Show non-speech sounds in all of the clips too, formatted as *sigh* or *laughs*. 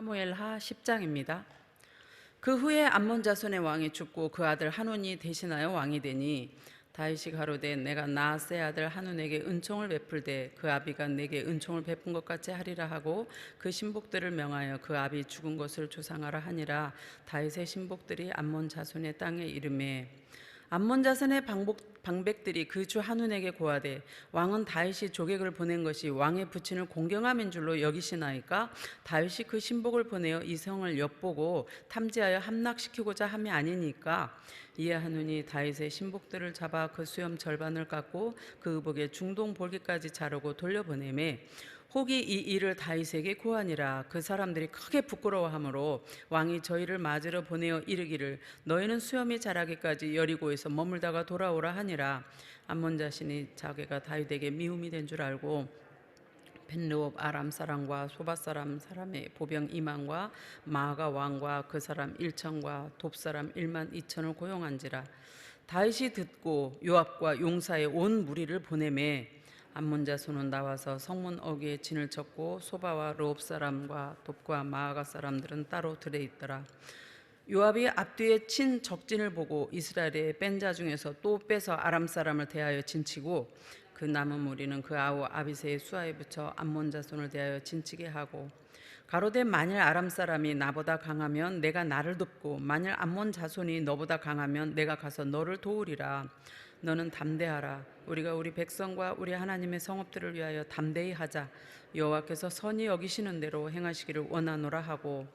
사무엘하 10장입니다. 그 후에 암몬 자손의 왕이 죽고 그 아들 한운이 대신하여 왕이 되니 다윗이 가로되 내가 나아스의 아들 한운에게 은총을 베풀되 그 아비가 내게 은총을 베푼 것 같이 하리라 하고 그 신복들을 명하여 그 아비 죽은 것을 조상하라 하니라 다윗의 신복들이 암몬 자손의 땅에 이름에 암몬 자손의 방복, 방백들이 그 주 한운에게 고하되 왕은 다윗이 조객을 보낸 것이 왕의 부친을 공경함인 줄로 여기시나이까? 다윗이 그 신복을 보내어 이 성을 엿보고 탐지하여 함락시키고자 함이 아니니까? 이에 한운이 다윗의 신복들을 잡아 그 수염 절반을 깎고 그 의복에 중동 볼기까지 자르고 돌려보내매 혹이 이 일을 다윗에게 고하니라 그 사람들이 크게 부끄러워하므로 왕이 저희를 맞으러 보내어 이르기를 너희는 수염이 자라기까지 여리고에서 머물다가 돌아오라 하니라. 암몬 자신이 자기가 다윗에게 미움이 된 줄 알고 벤르옵 아람 사람과 소바 사람 사람의 보병 2만과 마가 왕과 그 사람 1천과 돕 사람 1만 2천을 고용한지라. 다윗이 듣고 요압과 용사의 온 무리를 보내매 암몬 자손은 나와서 성문 어귀에 진을 쳤고 소바와 르옵 사람과 돕과 마아가 사람들은 따로 들에 있더라. 요압이 앞뒤에 친 적진을 보고 이스라엘의 뺀 자 중에서 또 빼서 아람 사람을 대하여 진치고 그 남은 무리는 그 아우 아비세의 수하에 붙여 암몬 자손을 대하여 진치게 하고 가로되 만일 아람 사람이 나보다 강하면 내가 나를 돕고 만일 암몬 자손이 너보다 강하면 내가 가서 너를 도우리라 너는 담대하라. 우리가 우리 백성과 우리 하나님의 성읍들을 위하여 담대히 하자. 여호와께서 선히 여기시는 대로 행하시기를 원하노라 하고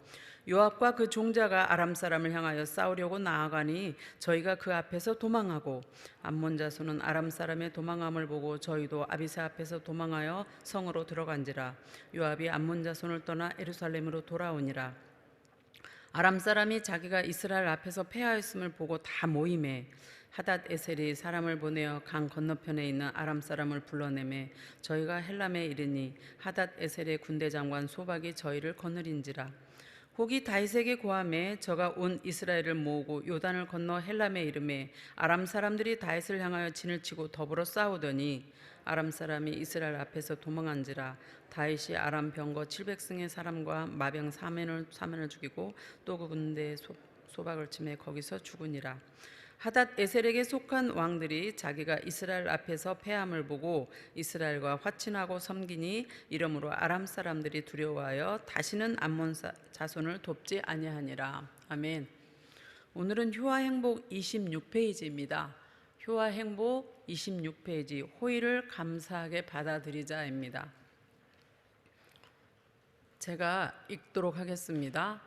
요압과 그 종자가 아람 사람을 향하여 싸우려고 나아가니 저희가 그 앞에서 도망하고 암몬 자손은 아람 사람의 도망함을 보고 저희도 아비세 앞에서 도망하여 성으로 들어간지라. 요압이 암몬 자손을 떠나 예루살렘으로 돌아오니라. 아람 사람이 자기가 이스라엘 앞에서 패하였음을 보고 다 모임에 하닷 에셀이 사람을 보내어 강 건너편에 있는 아람 사람을 불러내매 저희가 헬람에 이르니 하닷 에셀의 군대 장관 소박이 저희를 거느린지라. 혹이 다윗에게 고함에 저가 온 이스라엘을 모으고 요단을 건너 헬람에 이름에 아람 사람들이 다윗을 향하여 진을 치고 더불어 싸우더니 아람 사람이 이스라엘 앞에서 도망한지라 다윗이 아람 병거 700승의 사람과 마병 3만을 3만을 죽이고 또 그 군대에 소, 소박을 치매 거기서 죽으니라 하닷 에셀에게 속한 왕들이 자기가 이스라엘 앞에서 패함을 보고 이스라엘과 화친하고 섬기니 이러므로 아람 사람들이 두려워하여 다시는 암몬 사- 자손을 돕지 아니하니라. 아멘. 오늘은 효와 행복 26페이지입니다. 효와 행복 26페이지 호의를 감사하게 받아들이자입니다. 제가 읽도록 하겠습니다.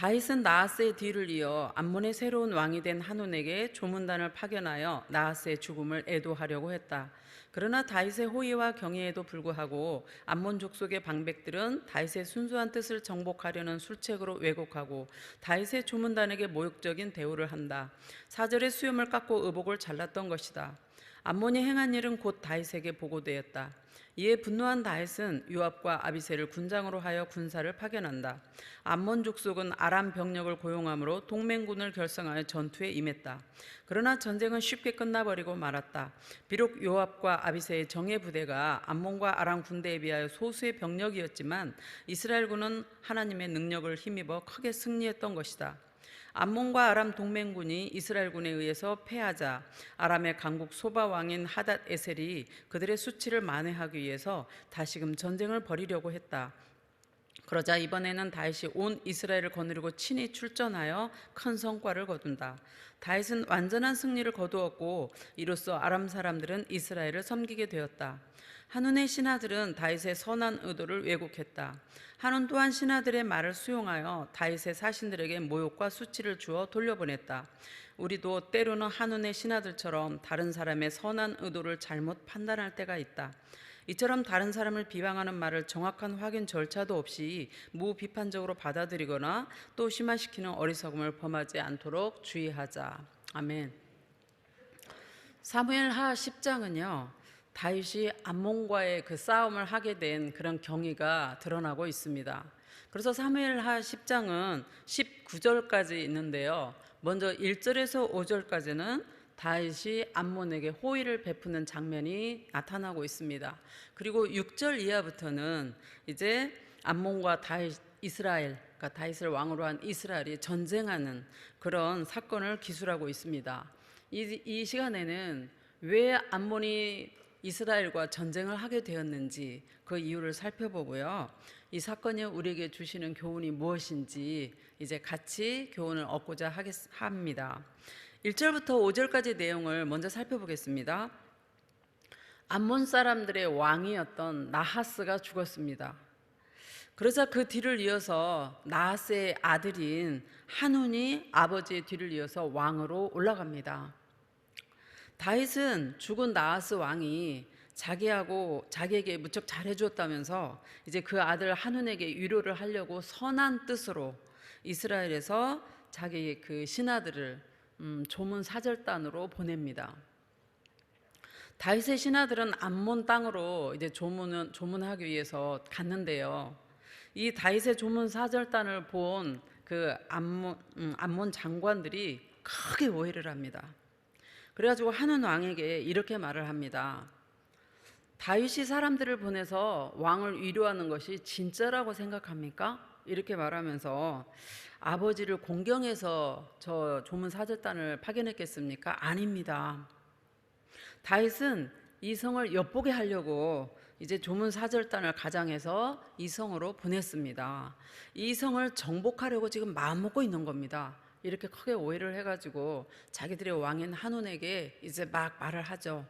다윗은 나하스의 뒤를 이어 암몬의 새로운 왕이 된 한온에게 조문단을 파견하여 나하스의 죽음을 애도하려고 했다. 그러나 다윗의 호의와 경애에도 불구하고 암몬 족속의 방백들은 다윗의 순수한 뜻을 정복하려는 술책으로 왜곡하고 다윗의 조문단에게 모욕적인 대우를 한다. 사절의 수염을 깎고 의복을 잘랐던 것이다. 암몬이 행한 일은 곧 다윗에게 보고되었다. 이에 분노한 다윗은 요압과 아비세를 군장으로 하여 군사를 파견한다. 암몬 족속은 아람 병력을 고용함으로 동맹군을 결성하여 전투에 임했다. 그러나 전쟁은 쉽게 끝나버리고 말았다. 비록 요압과 아비세의 정예 부대가 암몬과 아람 군대에 비하여 소수의 병력이었지만 이스라엘군은 하나님의 능력을 힘입어 크게 승리했던 것이다. 암몬과 아람 동맹군이 이스라엘군에 의해서 패하자 아람의 강국 소바 왕인 하닷 에셀이 그들의 수치를 만회하기 위해서 다시금 전쟁을 벌이려고 했다. 그러자 이번에는 다윗이 온 이스라엘을 거느리고 친히 출전하여 큰 성과를 거둔다. 다윗은 완전한 승리를 거두었고 이로써 아람 사람들은 이스라엘을 섬기게 되었다. 한운의 신하들은 다윗의 선한 의도를 왜곡했다. 한운 또한 신하들의 말을 수용하여 다윗의 사신들에게 모욕과 수치를 주어 돌려보냈다. 우리도 때로는 한운의 신하들처럼 다른 사람의 선한 의도를 잘못 판단할 때가 있다. 이처럼 다른 사람을 비방하는 말을 정확한 확인 절차도 없이 무비판적으로 받아들이거나 또 심화시키는 어리석음을 범하지 않도록 주의하자. 아멘. 사무엘 하 10장은요. 다윗이 암몬과의 그 싸움을 하게 된 그런 경위가 드러나고 있습니다. 그래서 사무엘하 10장은 19절까지 있는데요. 먼저 1절에서 5절까지는 다윗이 암몬에게 호의를 베푸는 장면이 나타나고 있습니다. 그리고 6절 이하부터는 이제 암몬과 다윗 이스라엘, 그러니까 다윗을 왕으로 한 이스라엘이 전쟁하는 그런 사건을 기술하고 있습니다. 이, 이 시간에는 왜 암몬이 이스라엘과 전쟁을 하게 되었는지 그 이유를 살펴보고요. 이 사건이 우리에게 주시는 교훈이 무엇인지 이제 같이 교훈을 얻고자 하겠, 합니다. 1절부터 5절까지 내용을 먼저 살펴보겠습니다. 암몬 사람들의 왕이었던 나하스가 죽었습니다. 그러자 그 뒤를 이어서 나하스의 아들인 한운이 아버지의 뒤를 이어서 왕으로 올라갑니다. 다윗은 죽은 나하스 왕이 자기하고 자기에게 무척 잘해 주었다면서 이제 그 아들 한운에게 위로를 하려고 선한 뜻으로 이스라엘에서 자기 그 신하들을 음, 조문 사절단으로 보냅니다. 다윗의 신하들은 암몬 땅으로 이제 조문은 조문하기 위해서 갔는데요. 이 다윗의 조문 사절단을 본 그 암몬 음, 암몬 장관들이 크게 오해를 합니다. 그래가지고 하는 왕에게 이렇게 말을 합니다. 다윗이 사람들을 보내서 왕을 위로하는 것이 진짜라고 생각합니까? 이렇게 말하면서 아버지를 공경해서 저 조문 사절단을 파견했겠습니까? 아닙니다. 다윗은 이 성을 엿보게 하려고 이제 조문 사절단을 가장해서 이 성으로 보냈습니다. 이 성을 정복하려고 지금 마음먹고 있는 겁니다. 이렇게 크게 오해를 해가지고 자기들의 왕인 한온에게 이제 막 말을 하죠.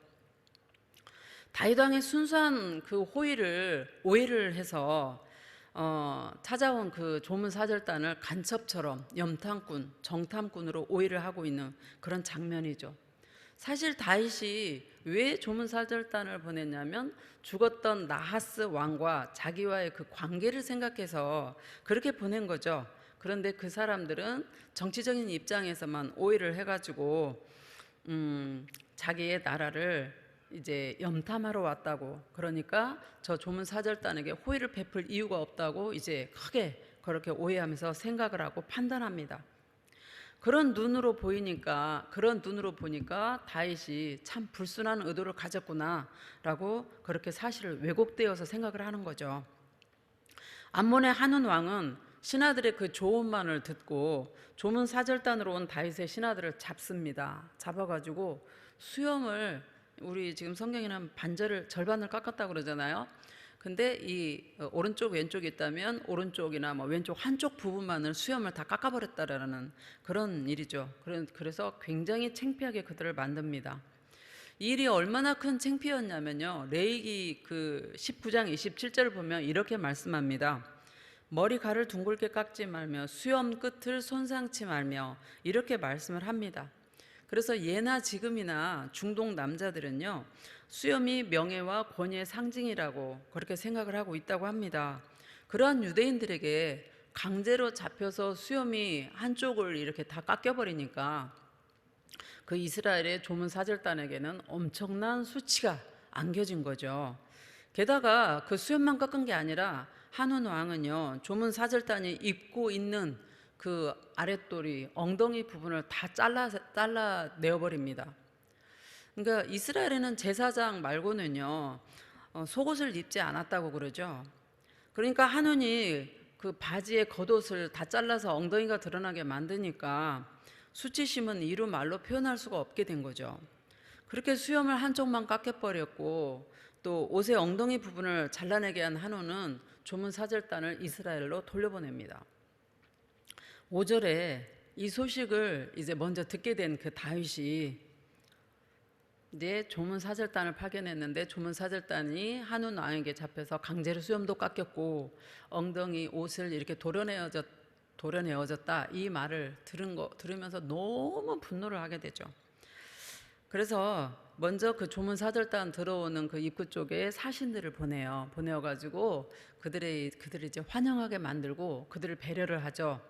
다윗 왕의 순수한 그 호의를 오해를 해서 어, 찾아온 그 조문 사절단을 간첩처럼 염탐꾼, 정탐꾼으로 오해를 하고 있는 그런 장면이죠. 사실 다윗이 왜 조문 사절단을 보냈냐면 죽었던 나하스 왕과 자기와의 그 관계를 생각해서 그렇게 보낸 거죠. 그런데 그 사람들은 정치적인 입장에서만 오해를 해가지고 음, 자기의 나라를 이제 염탐하러 왔다고 그러니까 저 조문 사절단에게 호의를 베풀 이유가 없다고 이제 크게 그렇게 오해하면서 생각을 하고 판단합니다. 그런 눈으로 보이니까 그런 눈으로 보니까 다윗이 참 불순한 의도를 가졌구나라고 그렇게 사실을 왜곡되어서 생각을 하는 거죠. 암몬의 한운 왕은 신하들의 그 조언만을 듣고 조문 사절단으로 온 다윗의 신하들을 잡습니다. 잡아가지고 수염을 우리 지금 성경에는 반절을 절반을 깎았다 그러잖아요. 근데 이 어, 오른쪽 왼쪽이 있다면 오른쪽이나 뭐 왼쪽 한쪽 부분만을 수염을 다 깎아버렸다라는 그런 일이죠. 그래서 굉장히 창피하게 그들을 만듭니다. 이 일이 얼마나 큰 창피였냐면요. 레이기 그 19장 27절을 보면 이렇게 말씀합니다. 머리칼을 둥글게 깎지 말며 수염 끝을 손상치 말며 이렇게 말씀을 합니다. 그래서 예나 지금이나 중동 남자들은요 수염이 명예와 권위의 상징이라고 그렇게 생각을 하고 있다고 합니다. 그러한 유대인들에게 강제로 잡혀서 수염이 한쪽을 이렇게 다 깎여버리니까 그 이스라엘의 조문 사절단에게는 엄청난 수치가 안겨진 거죠. 게다가 그 수염만 깎은 게 아니라 한운 왕은요 조문 사절단이 입고 있는 그 아랫돌이 엉덩이 부분을 다 잘라 잘라 내어 버립니다. 그러니까 이스라엘에는 제사장 말고는요 어, 속옷을 입지 않았다고 그러죠. 그러니까 한운이 그 바지의 겉옷을 다 잘라서 엉덩이가 드러나게 만드니까 수치심은 이루 말로 표현할 수가 없게 된 거죠. 그렇게 수염을 한쪽만 깎여버렸고 또 옷의 엉덩이 부분을 잘라내게 한 한우는 조문 사절단을 이스라엘로 돌려보냅니다. 5절에 이 소식을 이제 먼저 듣게 된 그 다윗이 이제 조문 사절단을 파견했는데 조문 사절단이 한운 왕에게 잡혀서 강제로 수염도 깎였고 엉덩이 옷을 이렇게 도려내어졌 도려내어졌다 이 말을 들은 거 들으면서 너무 분노를 하게 되죠. 그래서 먼저 그 조문 사절단 들어오는 그 입구 쪽에 사신들을 보내요. 보내어 가지고 그들의 그들을 이제 환영하게 만들고 그들을 배려를 하죠.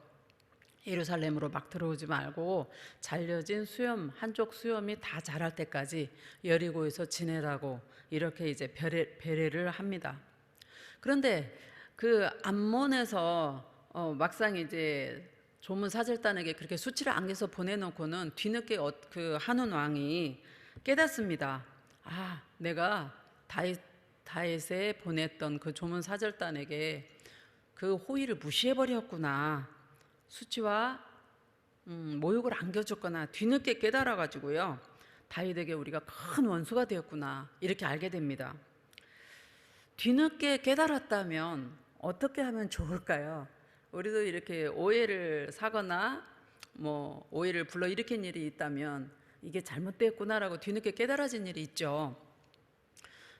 예루살렘으로 막 들어오지 말고 잘려진 수염 한쪽 수염이 다 자랄 때까지 여리고에서 지내라고 이렇게 이제 배려, 배려를 합니다. 그런데 그 암몬에서 어, 막상 이제 조문 사절단에게 그렇게 수치를 안겨서 보내놓고는 뒤늦게 어, 그 한운 왕이 깨닫습니다. 아, 내가 다윗 다윗에 보냈던 그 조문 사절단에게 그 호의를 무시해 버렸구나. 수치와 음, 모욕을 안겨줬거나 뒤늦게 깨달아 가지고요. 다윗에게 우리가 큰 원수가 되었구나 이렇게 알게 됩니다. 뒤늦게 깨달았다면 어떻게 하면 좋을까요? 우리도 이렇게 오해를 사거나 뭐 오해를 불러 일으킨 일이 있다면 이게 잘못됐구나라고 뒤늦게 깨달아진 일이 있죠.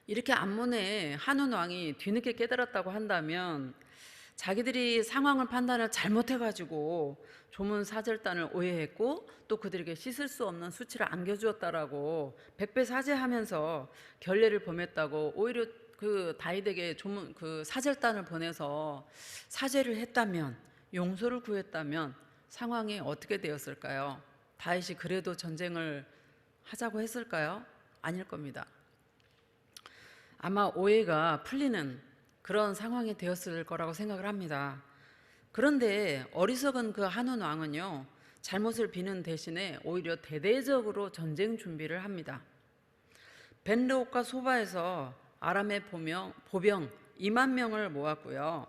이렇게 암몬의 한운 왕이 뒤늦게 깨달았다고 한다면 자기들이 상황을 판단을 잘못해가지고 조문 사절단을 오해했고 또 그들에게 씻을 수 없는 수치를 안겨주었다라고 백배 사죄하면서 결례를 범했다고 오히려 그 다윗에게 조문 그 사절단을 보내서 사죄를 했다면 용서를 구했다면 상황이 어떻게 되었을까요? 다윗이 그래도 전쟁을 하자고 했을까요? 아닐 겁니다. 아마 오해가 풀리는 그런 상황이 되었을 거라고 생각을 합니다. 그런데 어리석은 그 한운 왕은요, 잘못을 비는 대신에 오히려 대대적으로 전쟁 준비를 합니다. 벤르옥과 소바에서 아람의 보명, 보병 2만 명을 모았고요.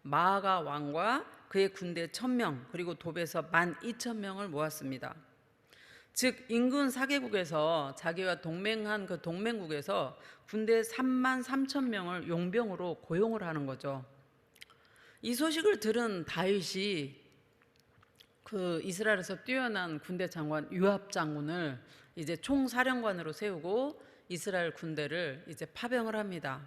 마아가 왕과 그의 군대 1000명, 그리고 돕에서 1만 2천 명을 모았습니다. 즉 인근 사개국에서 자기와 동맹한 그 동맹국에서 군대 3만 3천 명을 용병으로 고용을 하는 거죠. 이 소식을 들은 다윗이 그 이스라엘에서 뛰어난 군대 장관 유압 장군을 이제 총사령관으로 세우고 이스라엘 군대를 이제 파병을 합니다.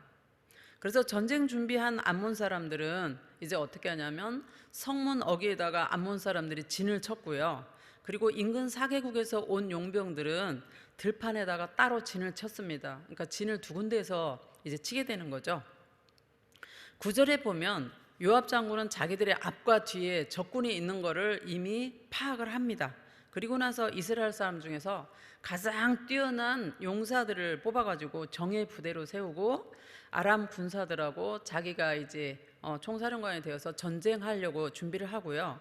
그래서 전쟁 준비한 암몬 사람들은 이제 어떻게 하냐면 성문 어귀에다가 암몬 사람들이 진을 쳤고요. 그리고 인근 사개국에서 온 용병들은 들판에다가 따로 진을 쳤습니다. 그러니까 진을 두 군데에서 이제 치게 되는 거죠. 구절에 보면 요압 장군은 자기들의 앞과 뒤에 적군이 있는 것을 이미 파악을 합니다. 그리고 나서 이스라엘 사람 중에서 가장 뛰어난 용사들을 뽑아가지고 정예 부대로 세우고 아람 군사들하고 자기가 이제 어, 총사령관이 되어서 전쟁하려고 준비를 하고요.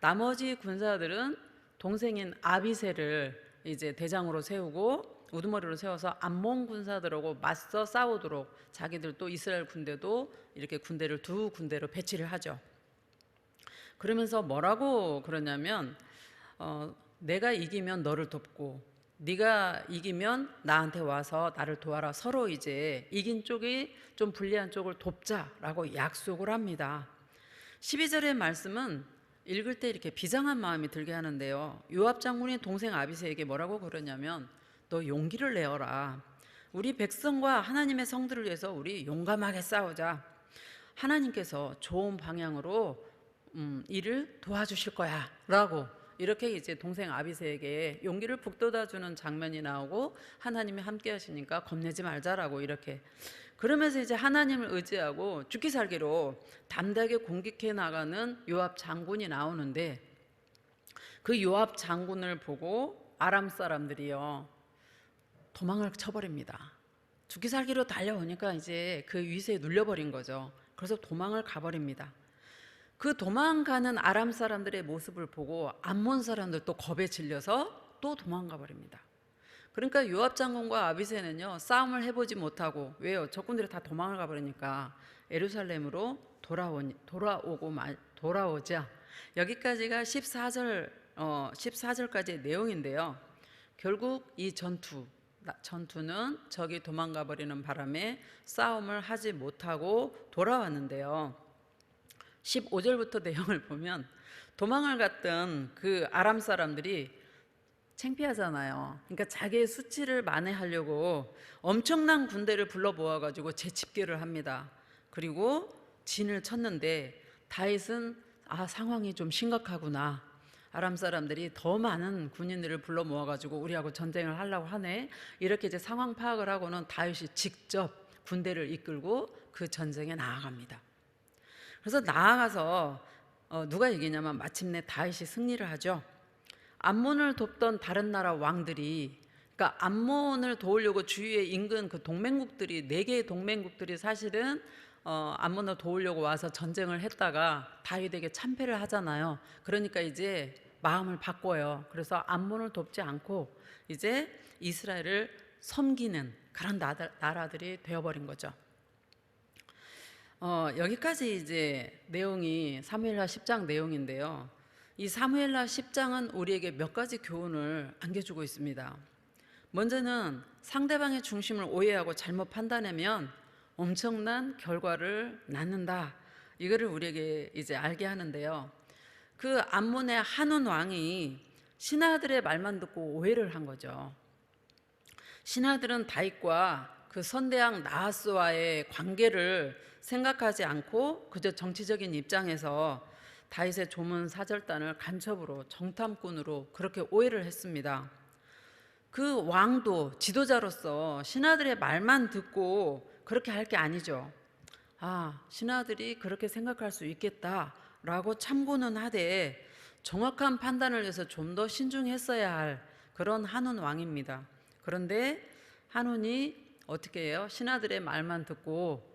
나머지 군사들은 동생인 아비세를 이제 대장으로 세우고 우두머리로 세워서 암몬 군사들하고 맞서 싸우도록 자기들 또 이스라엘 군대도 이렇게 군대를 두 군대로 배치를 하죠. 그러면서 뭐라고 그러냐면 어, 내가 이기면 너를 돕고 네가 이기면 나한테 와서 나를 도와라 서로 이제 이긴 쪽이 좀 불리한 쪽을 돕자라고 약속을 합니다. 12절의 말씀은 읽을 때 이렇게 비장한 마음이 들게 하는데요. 요압 장군이 동생 아비세에게 뭐라고 그러냐면 너 용기를 내어라. 우리 백성과 하나님의 성들을 위해서 우리 용감하게 싸우자. 하나님께서 좋은 방향으로 음, 일을 도와주실 거야라고 이렇게 이제 동생 아비세에게 용기를 북돋아 주는 장면이 나오고 하나님이 함께 하시니까 겁내지 말자라고 이렇게 그러면서 이제 하나님을 의지하고 죽기 살기로 담대하게 공격해 나가는 요압 장군이 나오는데 그 요압 장군을 보고 아람 사람들이요 도망을 쳐버립니다. 죽기 살기로 달려오니까 이제 그 위세에 눌려버린 거죠. 그래서 도망을 가버립니다. 그 도망가는 아람 사람들의 모습을 보고 암몬 사람들도 겁에 질려서 또 도망가 버립니다. 그러니까 요압 장군과 아비세는요 싸움을 해보지 못하고 왜요? 적군들이 다 도망을 가버리니까 에루살렘으로 돌아오 돌아오고 말, 돌아오자 여기까지가 14절 어 14절까지의 내용인데요. 결국 이 전투 전투는 적이 도망가 버리는 바람에 싸움을 하지 못하고 돌아왔는데요. 15절부터 내용을 보면 도망을 갔던 그 아람 사람들이 창피하잖아요. 그러니까 자기의 수치를 만회하려고 엄청난 군대를 불러 모아 가지고 재집결을 합니다. 그리고 진을 쳤는데 다윗은 아 상황이 좀 심각하구나. 아람 사람들이 더 많은 군인들을 불러 모아 가지고 우리하고 전쟁을 하려고 하네. 이렇게 이제 상황 파악을 하고는 다윗이 직접 군대를 이끌고 그 전쟁에 나아갑니다. 그래서 나아가서 어, 누가 이기냐면 마침내 다윗이 승리를 하죠. 암몬을 돕던 다른 나라 왕들이 그러니까 암몬을 도우려고 주위에 인근 그 동맹국들이 네 개의 동맹국들이 사실은 어, 암몬을 도우려고 와서 전쟁을 했다가 다윗에게 참패를 하잖아요. 그러니까 이제 마음을 바꿔요. 그래서 암몬을 돕지 않고 이제 이스라엘을 섬기는 그런 나라들이 되어버린 거죠. 어, 여기까지 이제 내용이 사무엘하 10장 내용인데요. 이 사무엘하 10장은 우리에게 몇 가지 교훈을 안겨주고 있습니다. 먼저는 상대방의 중심을 오해하고 잘못 판단하면 엄청난 결과를 낳는다. 이거를 우리에게 이제 알게 하는데요. 그 암몬의 한운 왕이 신하들의 말만 듣고 오해를 한 거죠. 신하들은 다윗과 그 선대왕 나하스와의 관계를 생각하지 않고 그저 정치적인 입장에서 다윗의 조문 사절단을 간첩으로 정탐꾼으로 그렇게 오해를 했습니다. 그 왕도 지도자로서 신하들의 말만 듣고 그렇게 할 게 아니죠. 아, 신하들이 그렇게 생각할 수 있겠다라고 참고는 하되 정확한 판단을 위해서 좀 더 신중했어야 할 그런 한운 왕입니다. 그런데 한운이 어떻게 해요? 신하들의 말만 듣고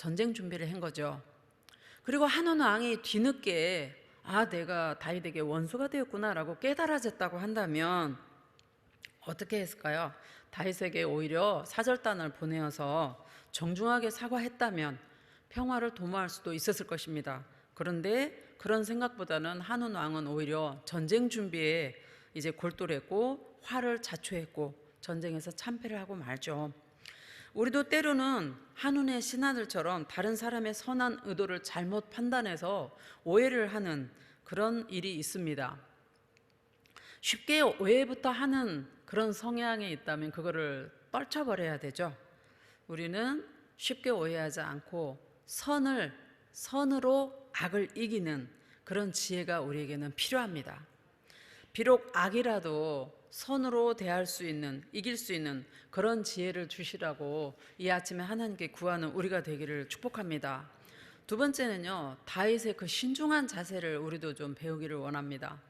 전쟁 준비를 한 거죠. 그리고 한운 왕이 뒤늦게 아 내가 다윗에게 원수가 되었구나라고 깨달아졌다고 한다면 어떻게 했을까요? 다윗에게 오히려 사절단을 보내어서 정중하게 사과했다면 평화를 도모할 수도 있었을 것입니다. 그런데 그런 생각보다는 한운 왕은 오히려 전쟁 준비에 이제 골똘했고 화를 자초했고 전쟁에서 참패를 하고 말죠. 우리도 때로는 한운의 신하들처럼 다른 사람의 선한 의도를 잘못 판단해서 오해를 하는 그런 일이 있습니다. 쉽게 오해부터 하는 그런 성향이 있다면 그거를 떨쳐버려야 되죠. 우리는 쉽게 오해하지 않고 선을 선으로 악을 이기는 그런 지혜가 우리에게는 필요합니다. 비록 악이라도 선으로 대할 수 있는 이길 수 있는 그런 지혜를 주시라고 이 아침에 하나님께 구하는 우리가 되기를 축복합니다. 두 번째는요. 다윗의 그 신중한 자세를 우리도 좀 배우기를 원합니다.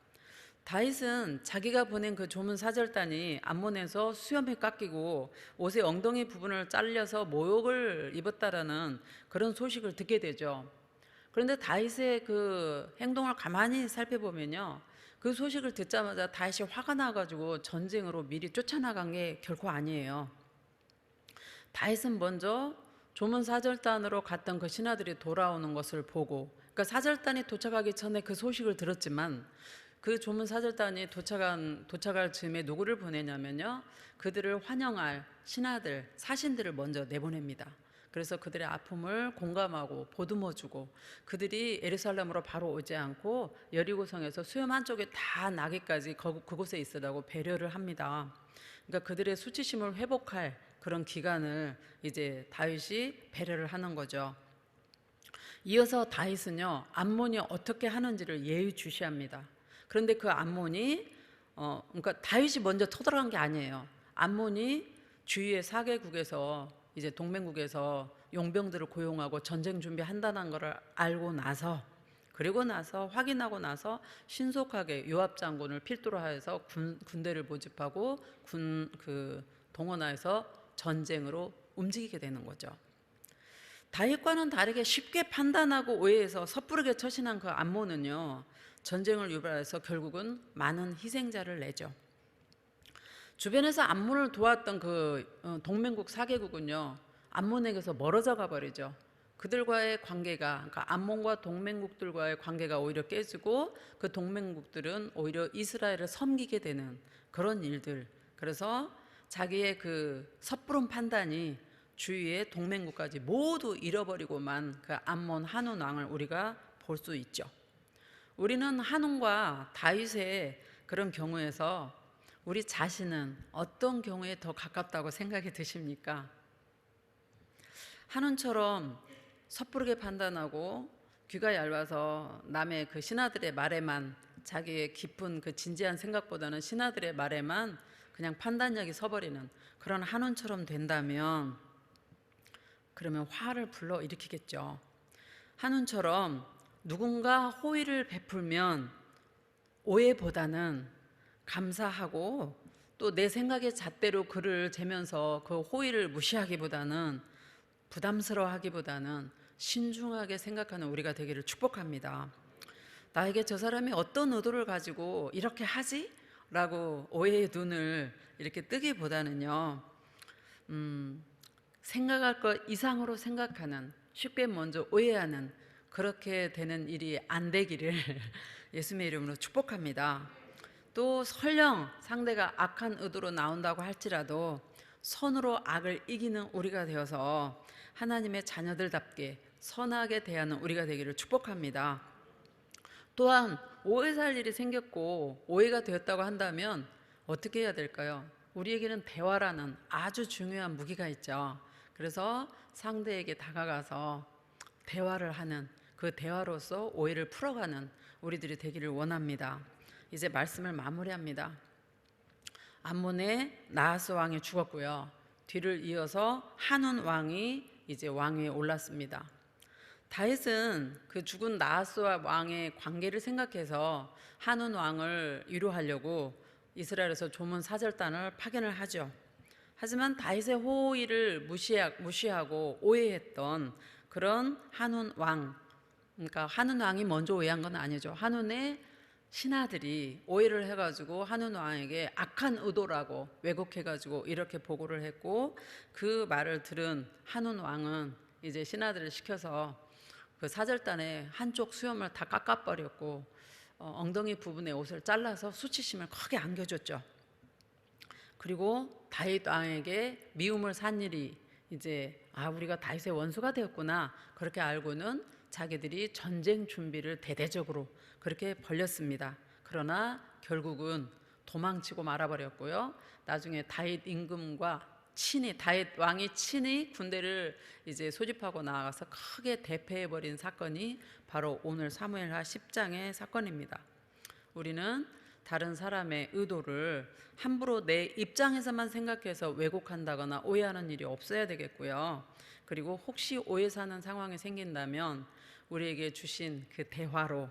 다윗은 자기가 보낸 그 조문 사절단이 암몬에서 수염이 깎이고 옷의 엉덩이 부분을 잘려서 모욕을 입었다라는 그런 소식을 듣게 되죠. 그런데 다윗의 그 행동을 가만히 살펴보면요. 그 소식을 듣자마자 다윗이 화가 나가지고 전쟁으로 미리 쫓아나간 게 결코 아니에요. 다윗은 먼저 조문 사절단으로 갔던 그 신하들이 돌아오는 것을 보고, 그러니까 사절단이 도착하기 전에 그 소식을 들었지만 그 조문 사절단이 도착한 도착할 즈음에 누구를 보내냐면요, 그들을 환영할 신하들 사신들을 먼저 내보냅니다. 그래서 그들의 아픔을 공감하고 보듬어 주고 그들이 에르살렘으로 바로 오지 않고 여리고 성에서 수염 한쪽에 다 나기까지 거- 그곳에 있으라고 배려를 합니다. 그러니까 그들의 수치심을 회복할 그런 기간을 이제 다윗이 배려를 하는 거죠. 이어서 다윗은요 암몬이 어떻게 하는지를 예의주시합니다. 그런데 그 암몬이 어 그러니까 다윗이 먼저 터들어간 게 아니에요. 암몬이 주위의 사개국에서 이제 동맹국에서 용병들을 고용하고 전쟁 준비한다는 것을 알고 나서 그리고 나서 확인하고 나서 신속하게 요압 장군을 필두로 하여서 군, 군대를 모집하고 군 그 동원하여서 전쟁으로 움직이게 되는 거죠. 다윗과는 다르게 쉽게 판단하고 오해해서 섣부르게 처신한 그 암몬은요 전쟁을 유발해서 결국은 많은 희생자를 내죠. 주변에서 암몬을 도왔던 그 어, 동맹국 사개국은요 암몬에게서 멀어져 가버리죠. 그들과의 관계가 그러니까 암몬과 동맹국들과의 관계가 오히려 깨지고 그 동맹국들은 오히려 이스라엘을 섬기게 되는 그런 일들. 그래서 자기의 그 섣부른 판단이 주위의 동맹국까지 모두 잃어버리고만 그 암몬 한운 왕을 우리가 볼 수 있죠. 우리는 한운과 다윗의 그런 경우에서 우리 자신은 어떤 경우에 더 가깝다고 생각이 드십니까? 한운처럼 섣부르게 판단하고 귀가 얇아서 남의 그 신하들의 말에만 자기의 깊은 그 진지한 생각보다는 신하들의 말에만 그냥 판단력이 서버리는 그런 한운처럼 된다면 그러면 화를 불러 일으키겠죠. 한운처럼 누군가 호의를 베풀면 오해보다는 감사하고 또 내 생각의 잣대로 그를 재면서 그 호의를 무시하기보다는 부담스러워하기보다는 신중하게 생각하는 우리가 되기를 축복합니다. 나에게 저 사람이 어떤 의도를 가지고 이렇게 하지? 라고 오해의 눈을 이렇게 뜨기보다는요, 음, 생각할 것 이상으로 생각하는 쉽게 먼저 오해하는 그렇게 되는 일이 안 되기를 *laughs* 예수님의 이름으로 축복합니다. 또 설령 상대가 악한 의도로 나온다고 할지라도 선으로 악을 이기는 우리가 되어서 하나님의 자녀들답게 선하게 대하는 우리가 되기를 축복합니다. 또한 오해 살 일이 생겼고 오해가 되었다고 한다면 어떻게 해야 될까요? 우리에게는 대화라는 아주 중요한 무기가 있죠. 그래서 상대에게 다가가서 대화를 하는 그 대화로서 오해를 풀어가는 우리들이 되기를 원합니다. 이제 말씀을 마무리합니다. 암몬의 나하스 왕이 죽었고요. 뒤를 이어서 한운 왕이 이제 왕위에 올랐습니다. 다윗은 그 죽은 나하스와 왕의 관계를 생각해서 한운 왕을 위로하려고 이스라엘에서 조문 사절단을 파견을 하죠. 하지만 다윗의 호의를 무시하, 무시하고 오해했던 그런 한운 왕, 그러니까 한운 왕이 먼저 오해한 건 아니죠. 한운의 신하들이 오해를 해가지고 한운 왕에게 악한 의도라고 왜곡해가지고 이렇게 보고를 했고 그 말을 들은 한운 왕은 이제 신하들을 시켜서 그 사절단의 한쪽 수염을 다 깎아버렸고 어, 엉덩이 부분의 옷을 잘라서 수치심을 크게 안겨줬죠. 그리고 다윗 왕에게 미움을 산 일이 이제 아 우리가 다윗의 원수가 되었구나 그렇게 알고는 자기들이 전쟁 준비를 대대적으로 그렇게 벌렸습니다. 그러나 결국은 도망치고 말아버렸고요. 나중에 다윗 임금과 친히 다윗 왕이 친히 군대를 이제 소집하고 나가서 크게 대패해 버린 사건이 바로 오늘 사무엘하 10장의 사건입니다. 우리는 다른 사람의 의도를 함부로 내 입장에서만 생각해서 왜곡한다거나 오해하는 일이 없어야 되겠고요. 그리고 혹시 오해 사는 상황이 생긴다면 우리에게 주신 그 대화로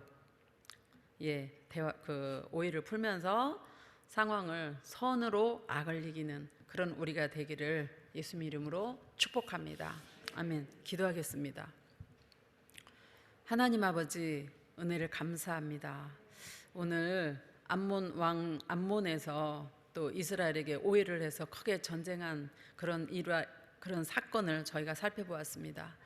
예, 대화 그 오해를 풀면서 상황을 선으로 악을 이기는 그런 우리가 되기를 예수님 이름으로 축복합니다. 아멘. 기도하겠습니다. 하나님 아버지 은혜를 감사합니다. 오늘 암몬 왕 암몬에서 또 이스라엘에게 오해를 해서 크게 전쟁한 그런 일화 그런 사건을 저희가 살펴보았습니다.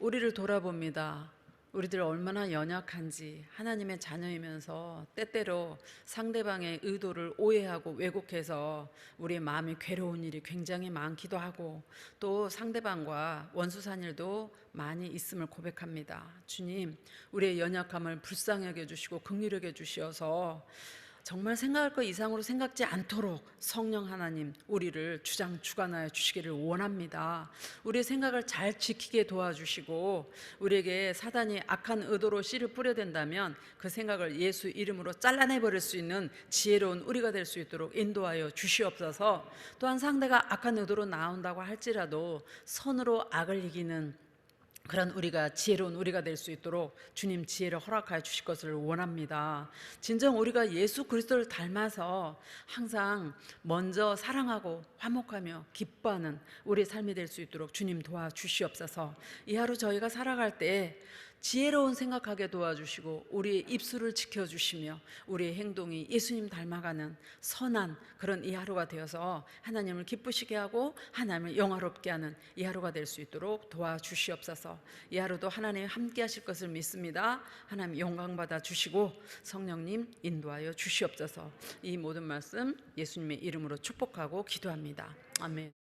우리를 돌아봅니다. 우리들 얼마나 연약한지 하나님의 자녀이면서 때때로 상대방의 의도를 오해하고 왜곡해서 우리의 마음이 괴로운 일이 굉장히 많기도 하고 또 상대방과 원수산 일도 많이 있음을 고백합니다. 주님, 우리의 연약함을 불쌍히 여겨 주시고 긍휼히 여겨 주시어서 정말 생각할 것 이상으로 생각지 않도록 성령 하나님 우리를 주장 주관하여 주시기를 원합니다. 우리의 생각을 잘 지키게 도와주시고 우리에게 사단이 악한 의도로 씨를 뿌려댄다면 그 생각을 예수 이름으로 잘라내 버릴 수 있는 지혜로운 우리가 될 수 있도록 인도하여 주시옵소서. 또한 상대가 악한 의도로 나온다고 할지라도 선으로 악을 이기는 그런 우리가 지혜로운 우리가 될 수 있도록 주님 지혜를 허락하여 주실 것을 원합니다. 진정 우리가 예수 그리스도를 닮아서 항상 먼저 사랑하고 화목하며 기뻐하는 우리의 삶이 될 수 있도록 주님 도와 주시옵소서. 이 하루 저희가 살아갈 때 지혜로운 생각하게 도와주시고 우리의 입술을 지켜주시며 우리의 행동이 예수님 닮아가는 선한 그런 이 하루가 되어서 하나님을 기쁘시게 하고 하나님을 영화롭게 하는 이 하루가 될 수 있도록 도와주시옵소서. 이 하루도 하나님 함께 하실 것을 믿습니다. 하나님 영광 받아 주시고 성령님 인도하여 주시옵소서. 이 모든 말씀 예수님의 이름으로 축복하고 기도합니다. 아멘